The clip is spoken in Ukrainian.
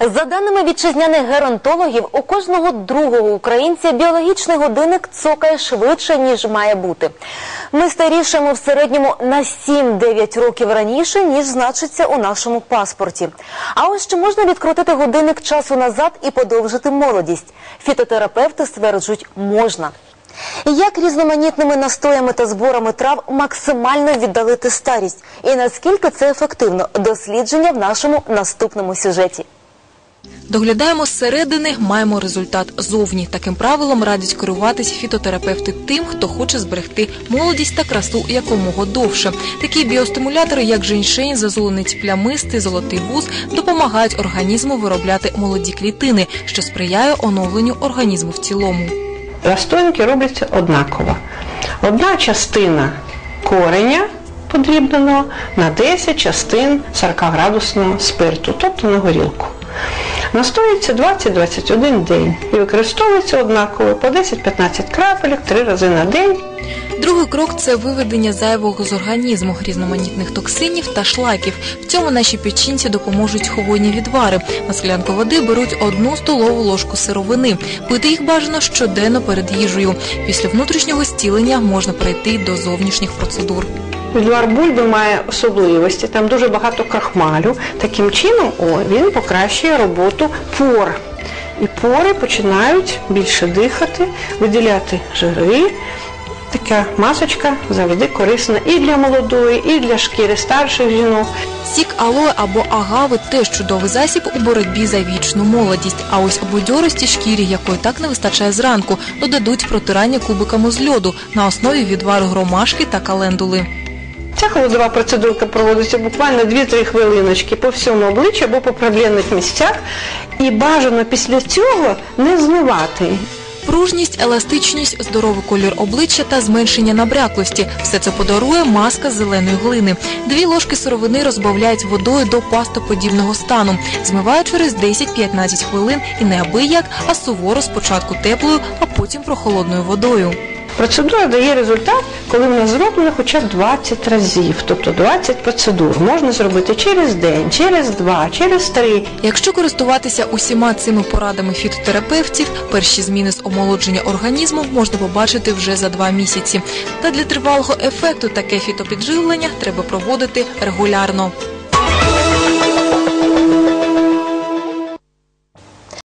За даними вітчизняних геронтологів, у кожного другого українця біологічний годинник цокає швидше, ніж має бути. Ми старішаємо в середньому на 7-9 років раніше, ніж значиться у нашому паспорті. А ось чи можна відкрутити годинник часу назад і подовжити молодість? Фітотерапевти стверджують, можна. Як різноманітними настоями та зборами трав максимально віддалити старість? І наскільки це ефективно? Дослідження в нашому наступному сюжеті. Доглядаємо зсередини, маємо результат зовні. Таким правилом радять керуватись фітотерапевти тим, хто хоче зберегти молодість та красу якомога довше. Такі біостимулятори, як женьшень, зазуленець плямистий, золотий вуз, допомагають організму виробляти молоді клітини, що сприяє оновленню організму в цілому. Настоянки робляться однаково. Одна частина кореня подрібненого на 10 частин 40-градусного спирту, тобто на горілку. Настоюється 20-21 день і використовується однаково по 10-15 крапелек три рази на день. Другий крок це виведення зайвого з організму, різноманітних токсинів та шлаків. В цьому нашій печінці допоможуть хвойні відвари. На склянку води беруть одну столову ложку сировини. Пити їх бажано щоденно перед їжею. Після внутрішнього зцілення можна перейти до зовнішніх процедур. Відвар бульби має особливості, там дуже багато крахмалю. Таким чином о, він покращує роботу пор. І пори починають більше дихати, виділяти жири. Така масочка завжди корисна і для молодої, і для шкіри старших жінок. Сік алоe або агави теж чудовий засіб у боротьбі за вічну молодість. А ось бадьорості шкірі, якої так не вистачає зранку, додадуть протирання кубиками з льоду на основі відвару громашки та календули. Ця холодова процедурка проводиться буквально 2-3 хвилиночки по всьому обличчю або по проблемних місцях. І бажано після цього не змивати. Пружність, еластичність, здоровий колір обличчя та зменшення набряклості – все це подарує маска з зеленої глини. Дві ложки сировини розбавляють водою до пастоподібного стану, змивають через 10-15 хвилин і не абияк, а суворо спочатку теплою, а потім прохолодною водою. Процедура дає результат, коли вона зроблена хоча б 20 разів, тобто 20 процедур. Можна зробити через день, через два, через три. Якщо користуватися усіма цими порадами фітотерапевтів, перші зміни з омолодження організму можна побачити вже за два місяці. Та для тривалого ефекту таке фітопідживлення треба проводити регулярно.